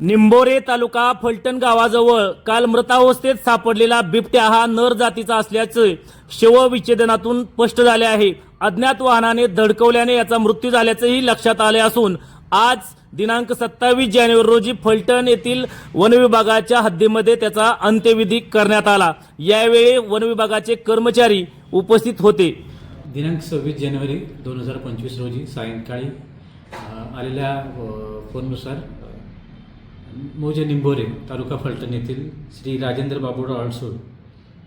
निंबोरे तालुका फलटण गावाजवळ काल मृतावस्थेत सापडलेला बिबट्या हा नर जातीचा असल्याचे शवविच्छेदनातून स्पष्ट झाले आहे. अज्ञात वाहनाने धडकवल्याने याचा मृत्यू झाल्याचेही लक्षात आले असून आज दिनांक सत्तावीस जानेवारी रोजी फलटण येथील वनविभागाच्या हद्दीमध्ये त्याचा अंत्यविधी करण्यात आला. यावेळी वनविभागाचे कर्मचारी उपस्थित होते. दिनांक सव्वीस जानेवारी दोन हजार पंचवीस रोजी सायंकाळी आलेल्या फोननुसार मौजे निंबोरे तालुका फलटण येथील श्री राजेंद्र बाबूराव अडसूळ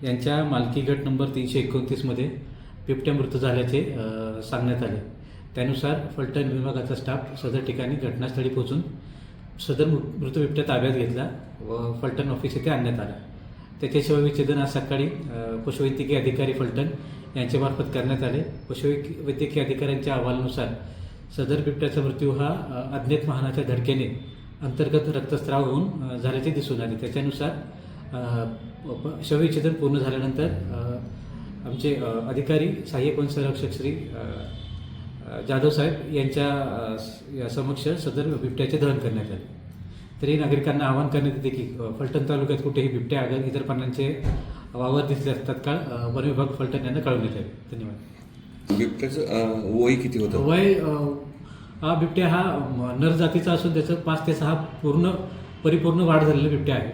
यांच्या मालकी गट नंबर तीनशे एकोणतीसमध्ये बिबट्या मृत्यू झाल्याचे सांगण्यात आले. त्यानुसार फलटण विभागाचा स्टाफ सदर ठिकाणी घटनास्थळी पोहोचून सदर मृ- मृत बिबट्या ताब्यात घेतला व फलटण ऑफिस येथे आणण्यात आला. त्याच्याशिवाय विच्छेदन आज सकाळी पशुवैद्यकीय अधिकारी फलटण यांच्यामार्फत करण्यात आले. पशुवैद्य वैद्यकीय अधिकाऱ्यांच्या अहवालानुसार सदर बिबट्याचा मृत्यू हा अज्ञात वाहनाच्या धडकेने अंतर्गत रक्तस्राव होऊन झाल्याचे दिसून आले. त्याच्यानुसार शवविच्छेदन पूर्ण झाल्यानंतर आमचे अधिकारी सहाय्यक वन संरक्षक श्री जाधव साहेब यांच्या समक्ष सदर बिबट्याचे दहन करण्यात आले. तरी नागरिकांना आवाहन करण्यात येते की फलटण तालुक्यात कुठेही बिबट्या आगर इतर प्राण्यांचे वावर दिसल्यास तत्काळ वन विभाग फलटण यांना कळवण्यात यावे धन्यवाद. बिबट्याचं वय किती होतं? वय हा बिबट्या हा नर जातीचा असून त्याचं पाच ते सहा पूर्ण परिपूर्ण वाढ झालेला बिबट्या आहे.